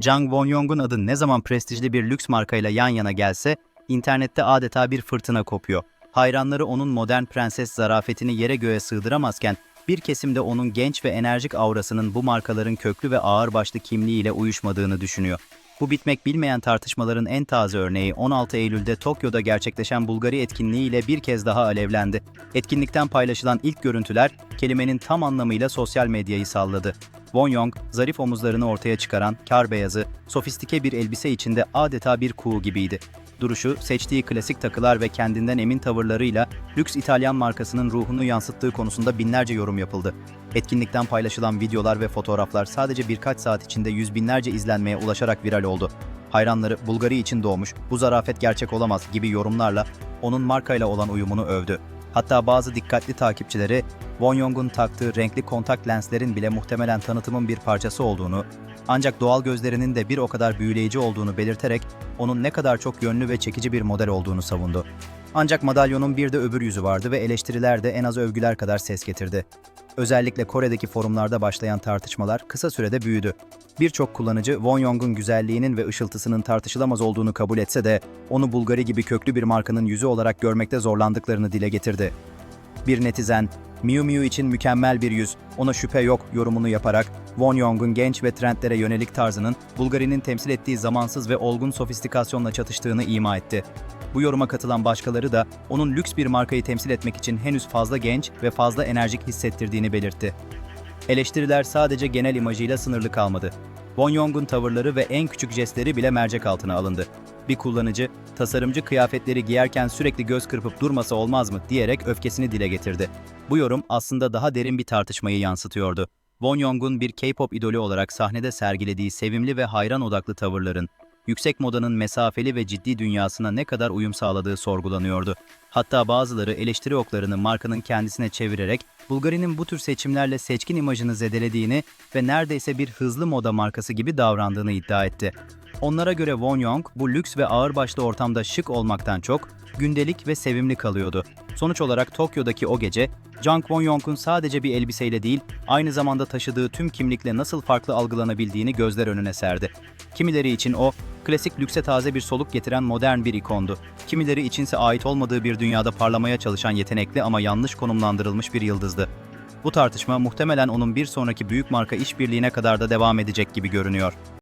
Jang Won-yong'un adı ne zaman prestijli bir lüks markayla yan yana gelse, internette adeta bir fırtına kopuyor. Hayranları onun modern prenses zarafetini yere göğe sığdıramazken, bir kesimde onun genç ve enerjik aurasının bu markaların köklü ve ağırbaşlı kimliğiyle uyuşmadığını düşünüyor. Bu bitmek bilmeyen tartışmaların en taze örneği 16 Eylül'de Tokyo'da gerçekleşen Bulgari etkinliğiyle bir kez daha alevlendi. Etkinlikten paylaşılan ilk görüntüler kelimenin tam anlamıyla sosyal medyayı salladı. Won Young, zarif omuzlarını ortaya çıkaran, kar beyazı, sofistike bir elbise içinde adeta bir kuğu gibiydi. Duruşu, seçtiği klasik takılar ve kendinden emin tavırlarıyla lüks İtalyan markasının ruhunu yansıttığı konusunda binlerce yorum yapıldı. Etkinlikten paylaşılan videolar ve fotoğraflar sadece birkaç saat içinde yüz binlerce izlenmeye ulaşarak viral oldu. Hayranları Bulgari için doğmuş, bu zarafet gerçek olamaz gibi yorumlarla onun markayla olan uyumunu övdü. Hatta bazı dikkatli takipçileri Won Young'un taktığı renkli kontak lenslerin bile muhtemelen tanıtımın bir parçası olduğunu, ancak doğal gözlerinin de bir o kadar büyüleyici olduğunu belirterek onun ne kadar çok yönlü ve çekici bir model olduğunu savundu. Ancak madalyonun bir de öbür yüzü vardı ve eleştiriler de en az övgüler kadar ses getirdi. Özellikle Kore'deki forumlarda başlayan tartışmalar kısa sürede büyüdü. Birçok kullanıcı Won Young'un güzelliğinin ve ışıltısının tartışılamaz olduğunu kabul etse de onu Bulgari gibi köklü bir markanın yüzü olarak görmekte zorlandıklarını dile getirdi. Bir netizen, Miu Miu için mükemmel bir yüz, ona şüphe yok yorumunu yaparak Won Young'un genç ve trendlere yönelik tarzının Bulgari'nin temsil ettiği zamansız ve olgun sofistikasyonla çatıştığını ima etti. Bu yoruma katılan başkaları da onun lüks bir markayı temsil etmek için henüz fazla genç ve fazla enerjik hissettirdiğini belirtti. Eleştiriler sadece genel imajıyla sınırlı kalmadı. Won Young'un tavırları ve en küçük jestleri bile mercek altına alındı. Bir kullanıcı, tasarımcı kıyafetleri giyerken sürekli göz kırpıp durmasa olmaz mı diyerek öfkesini dile getirdi. Bu yorum aslında daha derin bir tartışmayı yansıtıyordu. Won Young'un bir K-pop idolü olarak sahnede sergilediği sevimli ve hayran odaklı tavırların, yüksek modanın mesafeli ve ciddi dünyasına ne kadar uyum sağladığı sorgulanıyordu. Hatta bazıları eleştiri oklarını markanın kendisine çevirerek Bulgari'nin bu tür seçimlerle seçkin imajını zedelediğini ve neredeyse bir hızlı moda markası gibi davrandığını iddia etti. Onlara göre Won Young bu lüks ve ağırbaşlı ortamda şık olmaktan çok gündelik ve sevimli kalıyordu. Sonuç olarak Tokyo'daki o gece, Jang Won Young'un sadece bir elbiseyle değil, aynı zamanda taşıdığı tüm kimlikle nasıl farklı algılanabildiğini gözler önüne serdi. Kimileri için o, klasik lükse taze bir soluk getiren modern bir ikondu. Kimileri içinse ait olmadığı bir dünyada parlamaya çalışan yetenekli ama yanlış konumlandırılmış bir yıldızdı. Bu tartışma muhtemelen onun bir sonraki büyük marka işbirliğine kadar da devam edecek gibi görünüyor.